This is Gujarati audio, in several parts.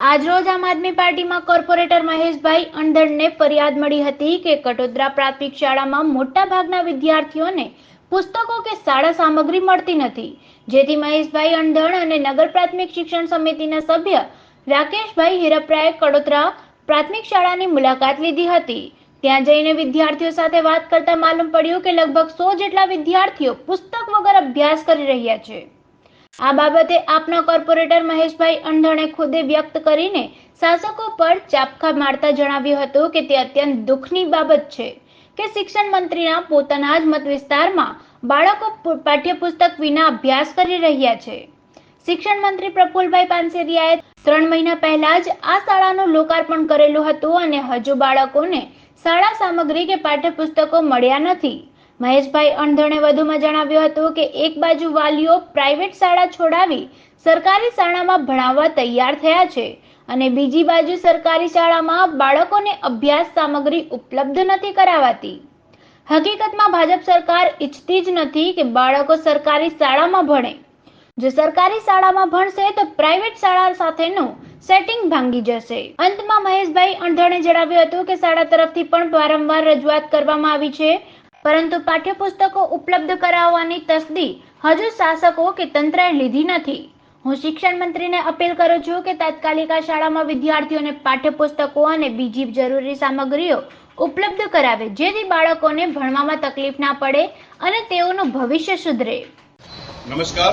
આજરોજ આમ આદમી પાર્ટીમાં કોર્પોરેટર મહેશભાઈ અંધડને ફરિયાદ મળી હતી કે કટોદરા પ્રાથમિક શાળામાં મોટા ભાગના વિદ્યાર્થીઓને પુસ્તકો કે શાળા સામગ્રી મળતી નથી. જેથી મહેશભાઈ અંધણ અને નગર પ્રાથમિક શિક્ષણ સમિતિના સભ્ય રાકેશભાઈ હિરપરાએ કડોદરા પ્રાથમિક શાળાની મુલાકાત લીધી હતી. ત્યાં જઈને વિદ્યાર્થીઓ સાથે વાત કરતા માલુમ પડ્યું કે લગભગ સો જેટલા વિદ્યાર્થીઓ પુસ્તક વગર અભ્યાસ કરી રહ્યા છે. આ બાબતે આપના કોર્પોરેટર મહેશભાઈ અંધણે ખુદે વ્યક્ત કરીને શાસકો પર ચાપખા મારતા જણાવ્યું હતું કે તે અત્યંત દુઃખની બાબત છે કે શિક્ષણ મંત્રીના પોતાના જ મત વિસ્તારમાં બાળકો પાઠ્યપુસ્તક વિના અભ્યાસ કરી રહ્યા છે. શિક્ષણ મંત્રી પ્રફુલભાઈ પાનસેરિયાએ ત્રણ મહિના પહેલા જ આ શાળાનું લોકાર્પણ કરેલું હતું અને હજુ બાળકોને શાળા સામગ્રી કે પાઠ્યપુસ્તકો મળ્યા નથી. મહેશભાઈ અણધણે વધુમાં જણાવ્યું હતું કે એક બાજુ વાલીઓ પ્રાઇવેટ શાળા છોડાવી સરકારી શાળામાં ભણાવવા તૈયાર થયા છે અને બીજી બાજુ સરકારી શાળામાં બાળકોને અભ્યાસ સામગ્રી ઉપલબ્ધ નથી કરાવાતી. હકીકતમાં ભાજપ સરકાર ઈચ્છતી જ નથી કે બાળકો સરકારી શાળામાં ભણે. જો સરકારી શાળામાં ભણશે તો પ્રાઇવેટ શાળા સાથેનું સેટિંગ ભાંગી જશે. અંતમાં મહેશભાઈ અણધણે જણાવ્યું હતું કે શાળા તરફથી પણ વારંવાર રજૂઆત કરવામાં આવી છે પરંતુ પાઠ્યપુસ્તકો ઉપલબ્ધ કરાવવાની તસદી હજુ શાસકો કે તંત્રએ લીધી નથી. હું શિક્ષણ મંત્રીને અપીલ કરું છું કે તાત્કાલિક શાળામાં વિદ્યાર્થીઓને પાઠ્યપુસ્તકો અને બીજી જરૂરી સામગ્રીઓ ઉપલબ્ધ કરાવે, જેથી બાળકોને ભણવામાં તકલીફ ના પડે અને તેઓનું ભવિષ્ય સુધરે. નમસ્કાર.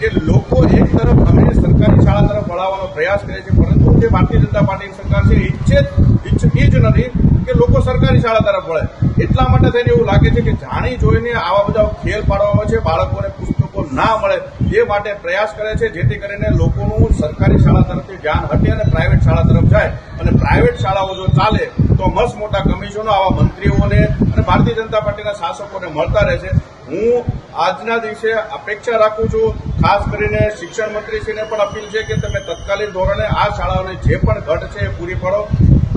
કે લોકો એક તરફ અમે સરકારી શાળા તરફ વળાવવાનો પ્રયાસ કરે છે, પરંતુ જે ભારતીય જનતા પાર્ટીની સરકાર છે, એ ઈચ્છે ઈચ્છતી જ નથી કે લોકો સરકારી શાળા તરફ વળે. એટલા માટે થઈને એવું લાગે છે કે જાણી જોઈને આવા બધા ખેલ પાડવામાં છે, બાળકોને પુસ્તકો ના મળે, એ માટે પ્રયાસ કરે છે, જેથી કરીને લોકોનું સરકારી શાળા તરફથી ધ્યાન હટે અને પ્રાઇવેટ શાળા તરફ જાય. અને પ્રાઇવેટ શાળાઓ જો ચાલે, તો મસ્ત મોટા કમિશનો આવા મંત્રીઓને અને ભારતીય જનતા પાર્ટીના શાસકોને મળતા રહેશે. હું આજના દિવસે અપેક્ષા રાખું છું, ખાસ કરીને શિક્ષણ મંત્રીશ્રીને પણ અપીલ છે કે તમે તત્કાલીન ધોરણે આ શાળાઓને જે પણ ઘટ છે એ પૂરી પાડો.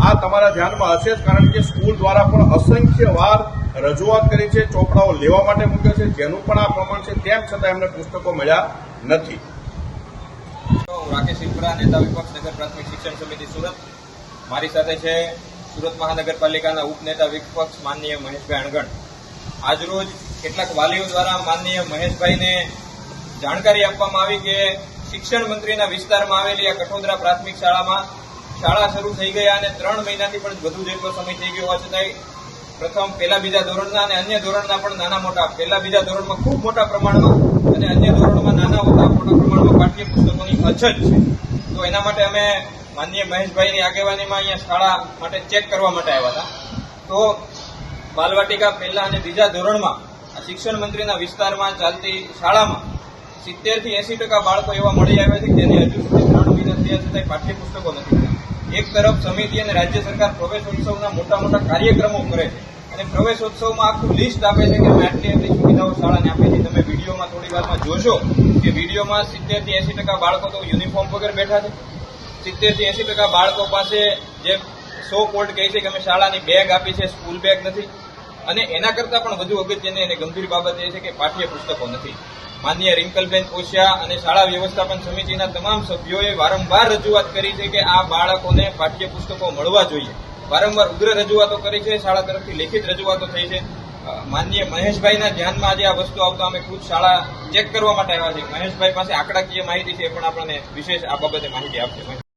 આ તમારા ધ્યાનમાં હશે જ, કારણ કે સ્કૂલ દ્વારા પણ અસંખ્ય વાર રજૂઆત કરી છે, ચોપડાઓ લેવા માટે મૂક્યો છે, જેનું પણ આ પ્રમાણ છે, તેમ છતાં એમને પુસ્તકો મળ્યા નથી. રાકેશ ઇન્દ્રા, નેતા વિપક્ષ નગર પ્રાથમિક શિક્ષણ સમિતિ સુરત. મારી સાથે છે સુરત મહાનગરપાલિકાના ઉપનેતા વિપક્ષ માનનીય મહેશભાઈ અણગણ. આજરોજ કેટલાક વાલીઓ દ્વારા માનનીય મહેશભાઈને જાણકારી આપવામાં આવી કે શિક્ષણ મંત્રીના વિસ્તારમાં આવેલી આ કઠોદરા પ્રાથમિક શાળામાં શાળા શરૂ થઈ ગયા અને ત્રણ મહિનાથી પણ વધુ જેટલો સમય થઈ ગયો હોવા છતાંય પ્રથમ પહેલા બીજા ધોરણના અને અન્ય ધોરણના પણ નાના મોટા પહેલા બીજા ધોરણમાં ખૂબ મોટા પ્રમાણમાં અને અન્ય ધોરણમાં નાના મોટા મોટા પ્રમાણમાં પાઠ્યપુસ્તકોની અછત છે. તો એના માટે અમે માનનીય મહેશભાઈની આગેવાનીમાં અહીંયા શાળા માટે ચેક કરવા માટે આવ્યા હતા. તો બાલવાટિકા પહેલા અને બીજા ધોરણમાં શિક્ષણ મંત્રીના વિસ્તારમાં ચાલતી શાળામાં સિત્તેરથી એસી ટકા બાળકો એવા મળી આવ્યા છે કે જેને હજુ સુધી ત્રણ મહિના થયા પાઠ્યપુસ્તકો નથી એક તરફ સમિતિ અને રાજ્ય સરકાર પ્રવેશોત્સવના મોટા મોટા કાર્યક્રમો કરે છે અને પ્રવેશોત્સવમાં આખું લિસ્ટ આપે છે કે અમે આટલી આટલી સુવિધાઓ શાળાને આપી છે. તમે વિડીયોમાં થોડી વારમાં જોશો કે વિડીયોમાં સિત્તેરથી એસી ટકા બાળકો તો યુનિફોર્મ વગર બેઠા છે. સિત્તેરથી એસી ટકા બાળકો પાસે જે સો કોર્ટ કહે છે કે અમે શાળાની બેગ આપી છે, સ્કૂલ બેગ નથી. અને એના કરતાં પણ વધુ અગત્યની અને ગંભીર બાબત એ છે કે પાઠ્ય પુસ્તકો નથી. માન્ય રિંકલબેન કોશિયા અને શાળા વ્યવસ્થાપન સમિતિના તમામ સભ્યોએ વારંવાર રજૂઆત કરી છે કે આ બાળકોને પાઠ્ય પુસ્તકો મળવા જોઈએ. વારંવાર ઉગ્ર રજૂઆતો કરી છે, શાળા તરફથી લેખિત રજૂઆતો થઈ છે. માનનીય મહેશભાઈના ધ્યાનમાં આજે આ વસ્તુ આવતા અમે ખુદ શાળા ચેક કરવા માટે આવ્યા છીએ. મહેશભાઈ પાસે આંકડાકીય માહિતી છે પણ આપણને વિશેષ આ બાબતે માહિતી આપશે.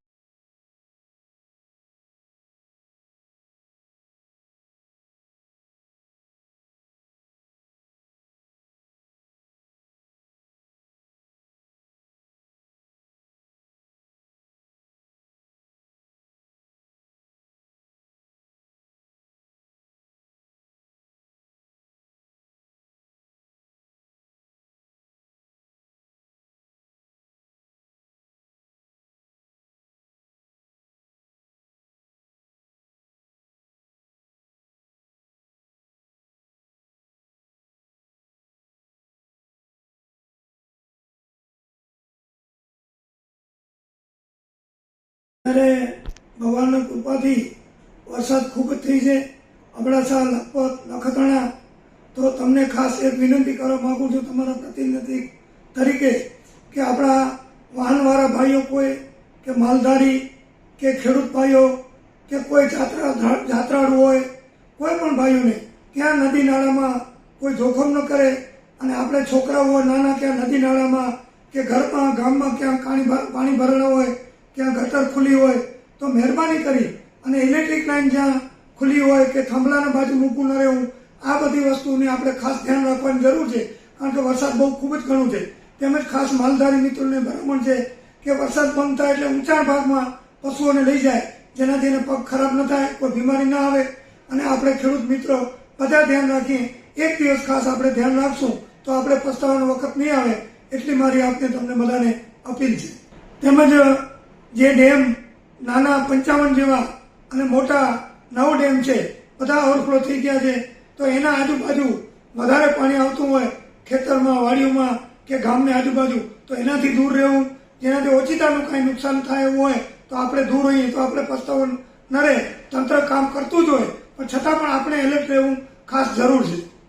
ત્યારે ભગવાનની કૃપાથી વરસાદ ખૂબ થઈ છે. અબડાસા લખપત, નખત્રાણા. તો તમને ખાસ એક વિનંતી કરવા માગું છું તમારા પ્રતિનિધિ તરીકે કે આપણા વાહનવાળા ભાઈઓ કોઈ, કે માલધારી, કે ખેડૂત ભાઈઓ, કે કોઈ જાત્રા, જાત્રાળુ હોય, કોઈ પણ ભાઈઓને ક્યાં નદી નાળામાં કોઈ જોખમ ન કરે અને આપણે છોકરાઓ નાના, ક્યાં નદી નાળામાં કે ઘરમાં, ગામમાં ક્યાં પાણી ભરેલા હોય ક્યાં ગટર ખુલ્લી હોય તો મહેરબાની કરી અને ઇલેક્ટ્રિક લાઇન જ્યાં ખુલ્લી હોય કે થાંભલાના બાજુ મૂકવું ન રહેવું આ બધી વસ્તુની આપણે ખાસ ધ્યાન રાખવાની જરૂર છે. કારણ કે વરસાદ બહુ ખૂબ જ ઘણું છે. તેમજ ખાસ માલધારી મિત્રોને ભલામણ છે કે વરસાદ બંધ થાય એટલે ઊંચા ભાગમાં પશુઓને લઈ જાય, જેનાથી એને પગ ખરાબ ન થાય, કોઈ બીમારી ના આવે. અને આપણે ખેડૂત મિત્રો બધા ધ્યાન રાખીએ, એક દિવસ ખાસ આપણે ધ્યાન રાખશું તો આપણે પસ્તાવાનો વખત નહીં આવે, એટલી મારી આપને તમને બધાને અપીલ છે. તેમજ જે ડેમ નાના પંચાવન જેવા અને મોટા નવ ડેમ છે, બધા ઓવરફ્લો થઈ ગયા છે. તો એના આજુબાજુ વધારે પાણી આવતું હોય ખેતરમાં, વાડીઓમાં કે ગામની આજુબાજુ, તો એનાથી દૂર રહેવું, જેનાથી ઓછીતાનું કાંઈ નુકસાન થાય એવું હોય, તો આપણે દૂર હોઈએ, તો આપણે પસ્તાવો ન રહે. તંત્ર કામ કરતું જ હોય, પણ છતાં પણ આપણે એલર્ટ રહેવું ખાસ જરૂર છે.